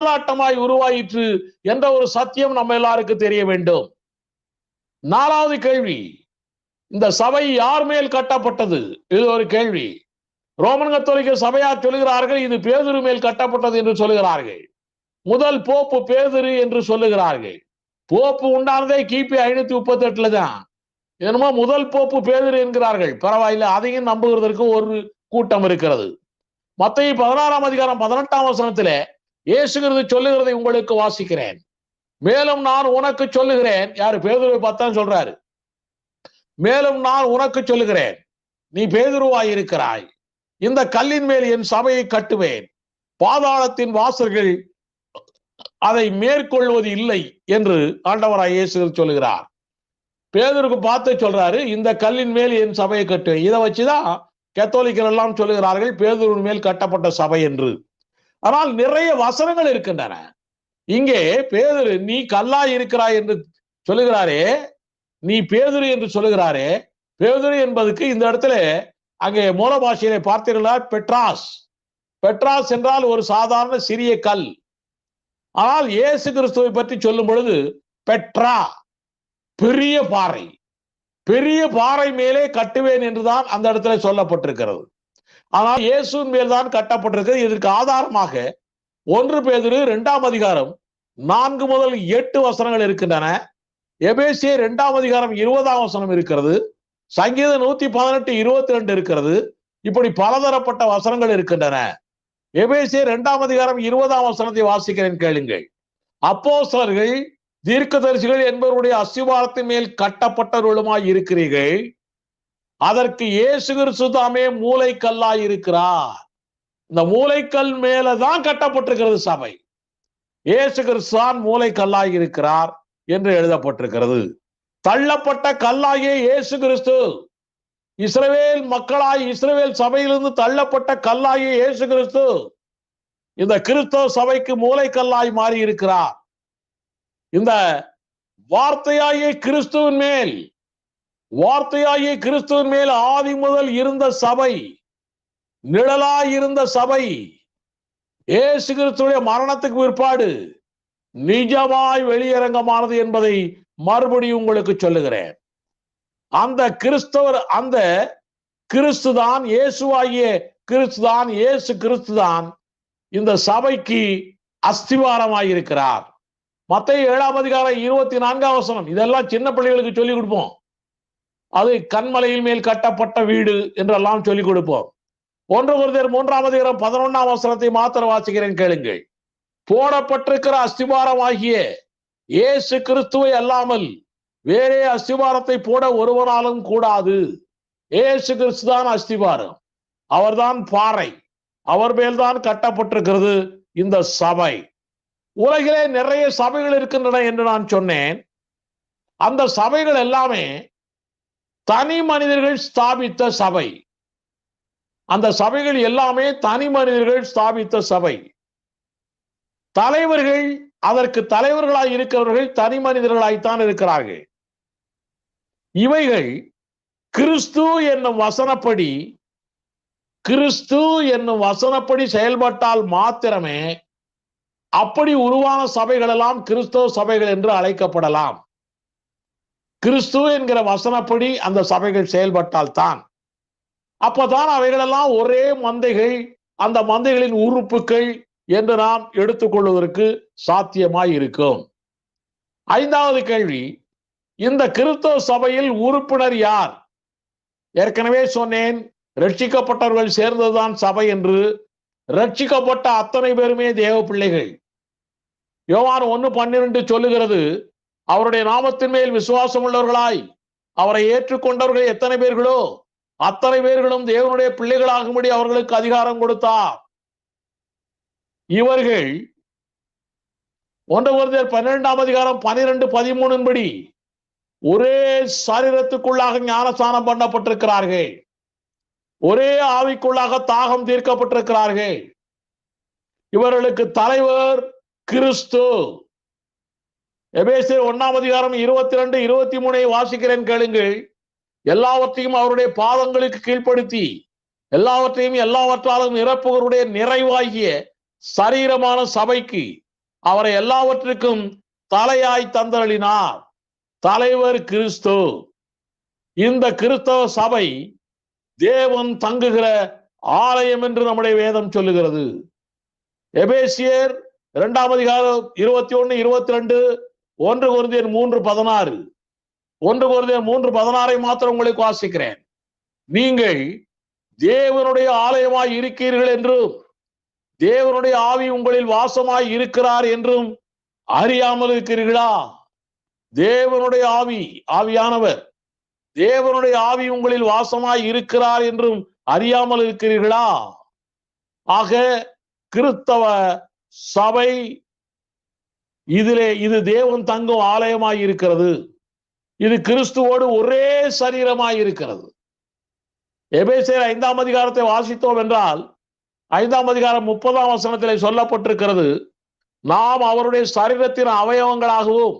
போராட்டமாய் உருவாயிற்று என்ற ஒரு சத்தியம் நம்ம எல்லாருக்கும் தெரிய வேண்டும். நாலாவது கேள்வி இந்த சபை யார் மேல் கட்டப்பட்டது? இது ஒரு கேள்வி. ரோமன் கத்தோலிக்க சபையார் சொல்கிறார்கள் இது பேதுரு மேல் கட்டப்பட்டது என்று சொல்லுகிறார்கள். முதல் போப்பு பேதுரு என்று சொல்லுகிறார்கள். போப்பு உண்டானதே கிபி ஐநூத்தி முப்பத்தி எட்டுல தான். என்னமோ முதல் போப்பு பேதுரு என்கிறார்கள். பரவாயில்லை அதையும் நம்புகிறதற்கு ஒரு கூட்டம் இருக்கிறது. மத்திய பதினாறாம் அதிகாரம் பதினெட்டாம் வசனத்திலே இயேசுகிறது சொல்லுகிறதை உங்களுக்கு வாசிக்கிறேன். மேலும் நான் உனக்கு சொல்லுகிறேன். யாரு? பேதுருவை பார்த்தான் சொல்றாரு. மேலும் நான் உனக்கு சொல்லுகிறேன். நீ பேதுருவாய் இருக்கிறாய். இந்த கல்லின் மேல் என் சபையை கட்டுவேன். பாதாளத்தின் வாசல்கள் அதை மேற்கொள்வது இல்லை என்று ஆண்டவராய் இயேசு சொல்லுகிறார். பேதருக்கு பார்த்து சொல்றாரு இந்த கல்லின் மேல் என் சபையை கட்டுவேன். இதை வச்சுதான் கத்தோலிக்கர் எல்லாம் சொல்லுகிறார்கள் பேதூரின் மேல் கட்டப்பட்ட சபை என்று. ஆனால் நிறைய வசனங்கள் இருக்கின்றன. இங்கே பேதுரு நீ கல்லாய் இருக்கிறாய் என்று சொல்லுகிறாரே நீ பேதுரு என்று சொல்லுகிறாரே பேதுரு என்பதுக்கு இந்த இடத்துல அங்கே மூல பாஷையிலே பார்த்தீர்களா? பெட்ராஸ். பெட்ராஸ் என்றால் ஒரு சாதாரண சிறிய கல். ஆனால் இயேசு கிறிஸ்துவை பற்றி சொல்லும் பொழுது பெட்ரா பெரிய பாறை. பெரிய பாறை மேலே கட்டுவேன் என்றுதான் அந்த இடத்துல சொல்லப்பட்டிருக்கிறது. ஆனால் இயேசுவின் மேல்தான் கட்டப்பட்டிருக்கிறது. இதற்கு ஆதாரமாக ஒன்று பேதிரு இரண்டாம் அதிகாரம் நான்கு முதல் எட்டு வசனங்கள் இருக்கின்றன. எபேசிய இரண்டாம் அதிகாரம் இருபதாம் வசனம் இருக்கிறது. சங்கீதம் நூத்தி பதினெட்டு இருபத்தி ரெண்டு இருக்கிறது. இப்படி பலதரப்பட்ட வசனங்கள் இருக்கின்றன. எபேசிய இரண்டாம் அதிகாரம் இருபதாம் வசனத்தை வாசிக்கிறேன் கேளுங்கள். தீர்க்க தீர்க்கதரிசிகள் என்பவருடைய அசிவாரத்தின் மேல் கட்டப்பட்டவர்களுமாய் இருக்கிறீர்கள். அதற்கு இயேசு கிறிஸ்து தாமே மூளைக்கல்லாய் இருக்கிறார். இந்த மூளைக்கல் மேலதான் கட்டப்பட்டிருக்கிறது சபை. இயேசு கிறிஸ்தான் மூளைக்கல்லா இருக்கிறார் என்று எழுதப்பட்டிருக்கிறது. தள்ளப்பட்ட கல்லாகிய இயேசு கிறிஸ்து இஸ்ரவேல் மக்களாய் இஸ்ரவேல் சபையிலிருந்து தள்ளப்பட்ட கல்லாகிய இயேசு கிறிஸ்து இந்த கிறிஸ்தவ சபைக்கு மூளைக்கல்லாய் மாறி இருக்கிறார் இந்த வார்த்தையாகிய கிறிஸ்துவின் மேல் வார்த்தையாகிய கிறிஸ்துவின் மேல் ஆதி முதல் இருந்த சபை நிழலாய் இருந்த சபை ஏசு கிறிஸ்துடைய மரணத்துக்கு பிற்பாடு நிஜமாய் வெளியரங்கமானது என்பதை மறுபடியும் உங்களுக்கு சொல்லுகிறேன். அந்த கிறிஸ்தவர் அந்த கிறிஸ்து தான் இயேசுவாகிய கிறிஸ்துதான் இயேசு கிறிஸ்துதான் இந்த சபைக்கு அஸ்திவாரமாயிருக்கிறார். மத்திய ஏழாம் அதிகாரம் இருபத்தி நான்காம் வசனம் இதெல்லாம் சின்ன பிள்ளைகளுக்கு சொல்லிக் கொடுப்போம். அது கண்மலையில் மேல் கட்டப்பட்ட வீடு என்றெல்லாம் சொல்லிக் கொடுப்போம். ஒன்று ஒருத்தர் மூன்றாம் அதிகாரம் பதினொன்னாம் வசனத்தை மாத்திர வாசிக்கிறேன் கேளுங்கள். போடப்பட்டிருக்கிற அஸ்திபாரம் ஆகிய இயேசு கிறிஸ்துவை அல்லாமல் வேறே அஸ்திபாரத்தை போட ஒருவனாலும் கூடாது. ஏசு கிறிஸ்து தான் அஸ்திபாரம். அவர்தான் பாறை. அவர் மேல்தான் கட்டப்பட்டிருக்கிறது இந்த சபை. உலகிலே நிறைய சபைகள் இருக்கின்றன என்று நான் சொன்னேன். அந்த சபைகள் எல்லாமே தனி மனிதர்கள் ஸ்தாபித்த சபை. அந்த சபைகள் எல்லாமே தனி மனிதர்கள் ஸ்தாபித்த சபை. தலைவர்கள் அதற்கு தலைவர்களாய் இருக்கிறவர்கள் தனி மனிதர்களாய்த்தான் இருக்கிறார்கள். இவைகள் கிறிஸ்து என்னும் வசனப்படி கிறிஸ்து என்னும் வசனப்படி செயல்பட்டால் மாத்திரமே அப்படி உருவான சபைகள் எல்லாம் கிறிஸ்தவ சபைகள் என்று அழைக்கப்படலாம். கிறிஸ்து என்கிற வசனப்படி அந்த சபைகள் செயல்பட்டால் தான் அப்பதான் அவைகளெல்லாம் ஒரே மந்தைகள் அந்த மந்தைகளின் உறுப்புகள் என்று நாம் எடுத்துக்கொள்வதற்கு சாத்தியமாய் இருக்கும் ஐந்தாவது கேள்வி இந்த கிறிஸ்தவ சபையில் உறுப்பினர் யார்? ஏற்கனவே சொன்னேன் ரட்சிக்கப்பட்டவர்கள் சேர்ந்ததுதான் சபை என்று. ரட்சிக்கப்பட்ட அத்தனை பேருமே தேவ பிள்ளைகள் யோவான் ஒன்னு பன்னிரண்டு சொல்லுகிறது அவருடைய நாமத்தின் மேல் விசுவாசம் உள்ளவர்களாய் அவரை ஏற்றுக்கொண்டவர்கள் எத்தனை பேர்களோ அத்தனை பேர்களும் தேவனுடைய பிள்ளைகளாகும்படி அவர்களுக்கு அதிகாரம் கொடுத்தார். இவர்கள் ஒன்று ஒருத்தர் பன்னிரெண்டாம் அதிகாரம் பனிரெண்டு பதிமூணின் படி ஒரே சரீரத்துக்குள்ளாக ஞானஸ்தானம் பண்ணப்பட்டிருக்கிறார்கள். ஒரே ஆவிக்குள்ளாக தாகம் தீர்க்கப்பட்டிருக்கிறார்கள். இவர்களுக்கு தலைவர் கிறிஸ்து. எபேசியர் ஒன்னாம் அதிகாரம் இருபத்தி ரெண்டு இருபத்தி மூணை வாசிக்கிறேன் கேளுங்கள். எல்லாவற்றையும் அவருடைய பாதங்களுக்கு கீழ்ப்படுத்தி எல்லாவற்றையும் எல்லாவற்றாலும் நிரப்புவருடைய நிறைவாகிய சரீரமான சபைக்கு அவரை எல்லாவற்றுக்கும் தலையாய் தந்தளினார் தலைவர் கிறிஸ்து. இந்த கிறிஸ்தவ சபை தேவன் தங்குகிற ஆலயம் என்று நம்முடைய வேதம் சொல்லுகிறது. எபேசியர் இரண்டாம் அதிகாரம் இருபத்தி ஒன்னு இருபத்தி ரெண்டு ஒன்று குருந்தியர் மூன்று பதினாறு. ஒன்று குருந்தியர் மூன்று பதினாறை மாத்திரம் உங்களுக்கு வாசிக்கிறேன். நீங்கள் தேவனுடைய ஆலயமாய் இருக்கிறீர்கள் என்றும் தேவனுடைய ஆவி உங்களில் வாசமாய் இருக்கிறார் என்றும் அறியாமல் இருக்கிறீர்களா? தேவனுடைய ஆவி ஆவியானவர் தேவனுடைய ஆவி உங்களில் வாசமாய் இருக்கிறார் என்றும் அறியாமல் இருக்கிறீர்களா? ஆக கிறிஸ்தவ சபை இதிலே இது தேவன் தங்கும் ஆலயமாய் இருக்கிறது. இது கிறிஸ்துவோடு ஒரே சரீரமாய் இருக்கிறது. எபேசியர் ஐந்தாம் அதிகாரத்தை வாசித்தோம் என்றால் ஐந்தாம் அதிகாரம் முப்பதாம் வசனத்திலே சொல்லப்பட்டிருக்கிறது நாம் அவருடைய சரீரத்தின் அவயவங்களாகவும்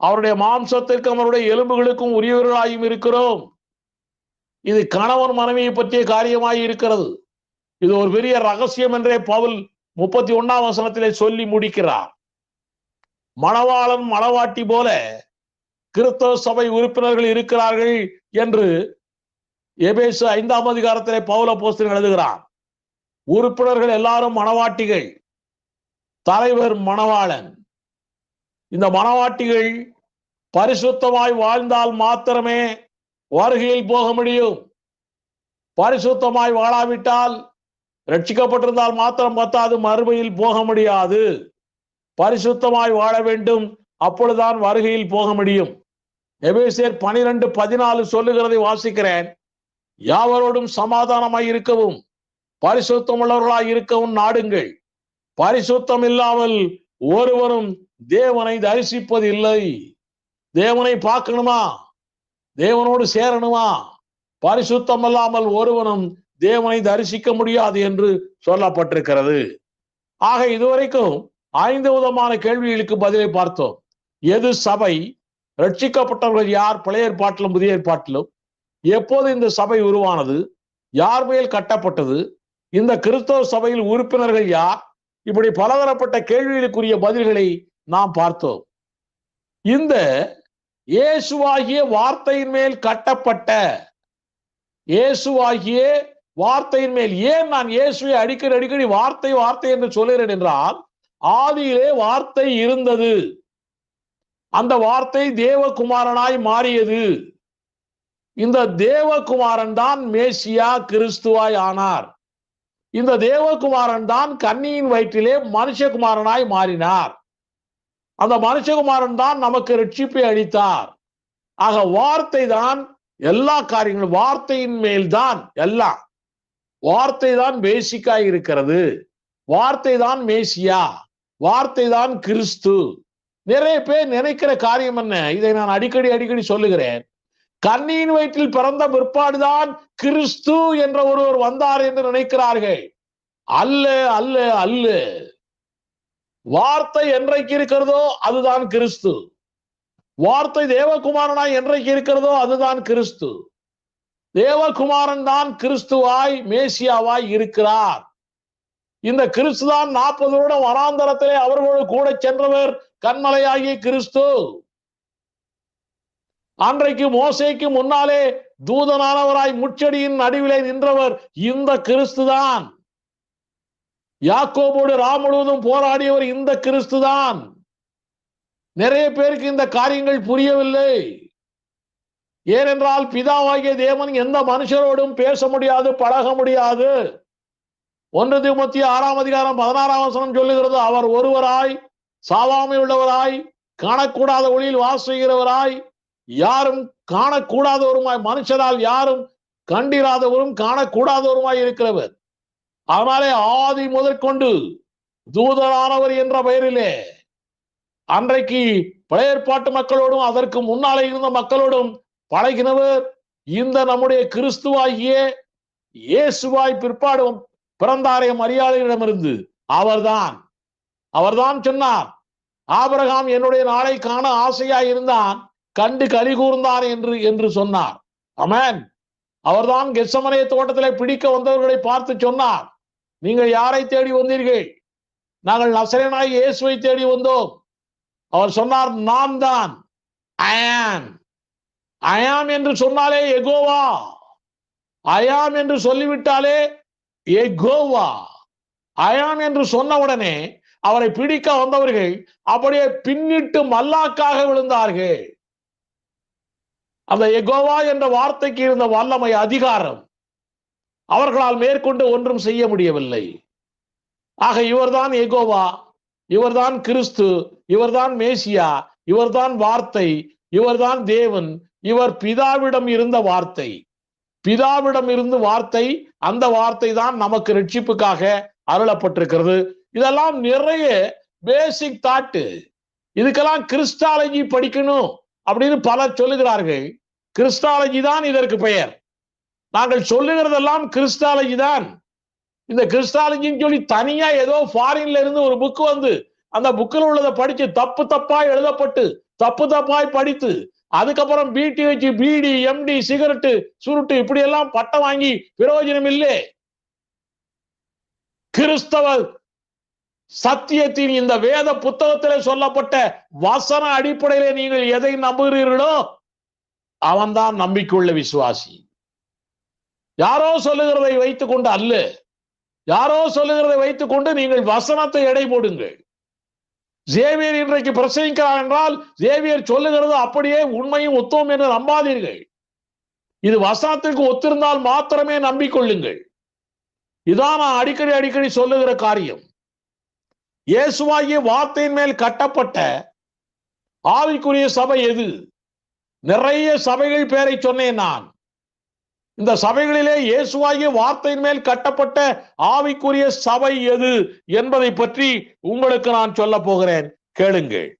அவருடைய மாம்சத்திற்கும் அவருடைய எலும்புகளுக்கும் உரியவர்களாயும் இருக்கிறோம். இது கணவன் மனைவியை பற்றிய காரியமாய் இருக்கிறது. இது ஒரு பெரிய ரகசியம் என்றே பவுல் முப்பத்தி ஒன்னாம் வசனத்திலே சொல்லி முடிக்கிறார். மணவாளன் மணவாட்டி போல கிறிஸ்தவ சபை உறுப்பினர்கள் இருக்கிறார்கள் என்று எபேசு ஐந்தாம் அதிகாரத்திலே பவுல போஸ்தன் எழுதுகிறார். உறுப்பினர்கள் எல்லாரும் மணவாட்டிகள். தலைவர் மணவாளன். இந்த மணவாட்டிகள் பரிசுத்தமாய் வாழ்ந்தால் மாத்திரமே வருகையில் போக முடியும். பரிசுத்தமாய் வாழாவிட்டால் ரட்சிக்கப்பட்டிருந்தால் மாத்திரம் பத்தாது மறுமையில் போக முடியாது. பரிசுத்தமாய் வாழ வேண்டும். அப்பொழுதுதான் வருகையில் போக முடியும். எபேசியர் பனிரெண்டு பதினாலு சொல்லுகிறதை வாசிக்கிறேன். யாவரோடும் சமாதானமாய் இருக்கவும் பரிசுத்தம் உள்ளவர்களாய் இருக்கவும் நாடுங்கள். பரிசுத்தம் இல்லாமல் ஒருவரும் தேவனை தரிசிப்பது இல்லை தேவனை பார்க்கணுமா? தேவனோடு சேரணுமா? பரிசுத்தம் இல்லாமல் ஒருவனும் தேவனை தரிசிக்க முடியாது என்று சொல்லப்பட்டிருக்கிறது. ஆக இதுவரைக்கும் ஐந்து விதமான கேள்விகளுக்கு பதிலை பார்த்தோம். எது சபை? ரட்சிக்கப்பட்டவர்கள் யார்? பழைய ஏற்பாட்டிலும் புதிய ஏற்பாட்டிலும். எப்போது இந்த சபை உருவானது? யார் மேல் கட்டப்பட்டது? இந்த கிறிஸ்தவ சபையில் உறுப்பினர்கள் யார்? இப்படி பலதரப்பட்ட கேள்விகளுக்குரிய பதில்களை நாம் பார்த்தோம். இந்த இயேசுவாகிய வார்த்தையின் மேல் கட்டப்பட்ட இயேசுவாகிய வார்த்தையின் மேல் ஏன் நான் இயேசுவை அடிக்கடி அடிக்கடி வார்த்தை வார்த்தை என்று சொல்லுகிறேன் என்றால் ஆதியிலே வார்த்தை இருந்தது. அந்த வார்த்தை தேவகுமாரனாய் மாறியது. இந்த தேவகுமாரன் தான் மேசியா கிறிஸ்துவாய் ஆனார். இந்த தேவகுமாரன் தான் கன்னியின் வயிற்றிலே மனுஷகுமாரனாய் மாறினார். அந்த மனுஷகுமாரன் தான் நமக்கு ரட்சிப்பை அளித்தார். ஆக வார்த்தை தான் எல்லா காரியங்களும் வார்த்தையின் மேல்தான் எல்லாம். வார்த்தை தான் பேசிக்காய் இருக்கிறது. வார்த்தை தான் மேசியா. வார்த்தை தான் கிறிஸ்து. நிறைய பேர் நினைக்கிற காரியம் என்ன? இதை நான் அடிக்கடி அடிக்கடி சொல்லுகிறேன். கண்ணியின் வயிற்றில் பிறந்த பிற்பாடுதான் கிறிஸ்து என்ற ஒருவர் வந்தார் என்று நினைக்கிறார்கள். அல்ல அல்ல அல்ல. வார்த்தை என்றைக்கு இருக்கிறதோ அதுதான் கிறிஸ்து. வார்த்தை தேவகுமாரனாய் என்றைக்கு இருக்கிறதோ அதுதான் கிறிஸ்து. தேவகுமாரன் தான் கிறிஸ்துவாய் மேசியாவாய் இருக்கிறார். இந்த கிறிஸ்து தான் நாற்பது வருடம் வனாந்தரத்திலே அவர்களோடு கூட சென்றவர் கண்மலையாகிய கிறிஸ்து. அன்றைக்கு மோசைக்கு முன்னாலே தூதனானவராய் முச்சடியின் நடுவிலே நின்றவர் இந்த கிறிஸ்துதான். யாக்கோபோடு ராம் முழுவதும் போராடியவர் இந்த கிறிஸ்துதான். நிறைய பேருக்கு இந்த காரியங்கள் புரியவில்லை. ஏனென்றால் பிதாவாகிய தேவன் எந்த மனுஷரோடும் பேச முடியாது பழக முடியாது. ஒன்று திமுத்தி ஆறாம் அதிகாரம் பதினாறாம் வசனம் சொல்லுகிறது அவர் ஒருவராய் சாவாமை உள்ளவராய் காணக்கூடாத ஒளியில் வாசுகிறவராய் யாரும் காணக்கூடாதவருமாய் மனுஷரால் யாரும் கண்டிராதவரும் காணக்கூடாதவருமாய் இருக்கிறவர். அதனாலே ஆதி முதற்கொண்டு தூதரானவர் என்ற பெயரிலே அன்றைக்கு பழையற்பாட்டு மக்களோடும் அதற்கு முன்னாலே இருந்த மக்களோடும் பழகினவர். இந்த நம்முடைய கிறிஸ்துவாகிய இயேசுவாய் பிற்பாடு பிறந்தாரே மரியாதையிடமிருந்து அவர்தான். அவர்தான் சொன்னார் ஆபரகாம் என்னுடைய நாளை காண ஆசையா இருந்தான் கண்டு கலி கூர்ந்தான் என்று என்று சொன்னார். அமேன் அவர்தான் கெசமனைய தோட்டத்திலே பிடிக்க வந்தவர்களை பார்த்து சொன்னார் நீங்கள் யாரை தேடி வந்தீர்கள்? நாங்கள் நசரனாய் இயேசுவை தேடி வந்தோம். அவர் சொன்னார் நான் தான் அயாம். அயாம் என்று சொன்னாலே எகோவா. அயாம் என்று சொல்லிவிட்டாலே எகோவா அயான் என்று சொன்ன உடனே அவரை பிடிக்க வந்தவர்கள் அப்படியே பின்னிட்டு மல்லாக்காக விழுந்தார்கள். அந்த எகோவா என்ற வார்த்தைக்கு இருந்த வல்லமை அதிகாரம் அவர்களால் மேற்கொண்டு ஒன்றும் செய்ய முடியவில்லை. ஆக இவர்தான் எகோவா இவர்தான் கிறிஸ்து இவர்தான் மேசியா இவர்தான் வார்த்தை இவர்தான் தேவன் இவர் பிதாவிடம் இருந்த வார்த்தை. பிதாவிடம் இருந்து வார்த்தை அந்த வார்த்தை தான் நமக்கு ரட்சிப்புக்காக அருளப்பட்டிருக்கிறது. இதெல்லாம் நிறைய பேசிக் தாட்டு இதுக்கெல்லாம் கிறிஸ்டாலஜி படிக்கணும் அப்படின்னு பலர் சொல்லுகிறார்கள். கிறிஸ்டாலஜி தான் இதற்கு பெயர். நாங்கள் சொல்லுகிறதெல்லாம் கிறிஸ்டாலஜி தான். இந்த கிறிஸ்டாலஜின்னு சொல்லி தனியா ஏதோ ஃபாரின்ல இருந்து ஒரு புக் வந்து அந்த புக்கில் உள்ளதை படிச்சு தப்பு தப்பாய் எழுதப்பட்டு தப்பு தப்பாய் படித்து அதுக்கப்புறம் பிடி வச்சு பீடி எம்டி சிகரெட்டு சுருட்டு இப்படி எல்லாம் பட்டம் வாங்கி பிரயோஜனம் இல்லை. கிறிஸ்தவ சத்தியத்தின் இந்த வேத புத்தகத்திலே சொல்லப்பட்ட வசன அடிப்படையிலே நீங்கள் எதை நம்புகிறீர்களோ அவன்தான் நம்பிக்கையுள்ள விசுவாசி. யாரோ சொல்லுகிறதை வைத்துக்கொண்டு அல்ல. யாரோ சொல்லுகிறதை வைத்துக்கொண்டு நீங்கள் வசனத்தை எடை போடுங்கள். ஜேவியர் இன்றைக்கு பிரசங்கிக்கிறார் என்றால் ஜேவியர் சொல்லுகிறது அப்படியே உண்மையும் ஒத்தோம் என்று நம்பாதீர்கள். இது வசனத்திற்கு ஒத்திருந்தால் மாத்திரமே நம்பிக்கொள்ளுங்கள். இதான் நான் அடிக்கடி அடிக்கடி சொல்லுகிற காரியம். இயேசுவாகிய வார்த்தையின் மேல் கட்டப்பட்ட ஆவிக்குரிய சபை எது? நிறைய சபைகள் பேரை சொன்னேன் நான். இந்த சபைகளிலே இயேசுவாகிய வார்த்தையின் மேல் கட்டப்பட்ட ஆவிக்குரிய சபை எது என்பதை பற்றி உங்களுக்கு நான் சொல்ல போகிறேன். கேளுங்கள்.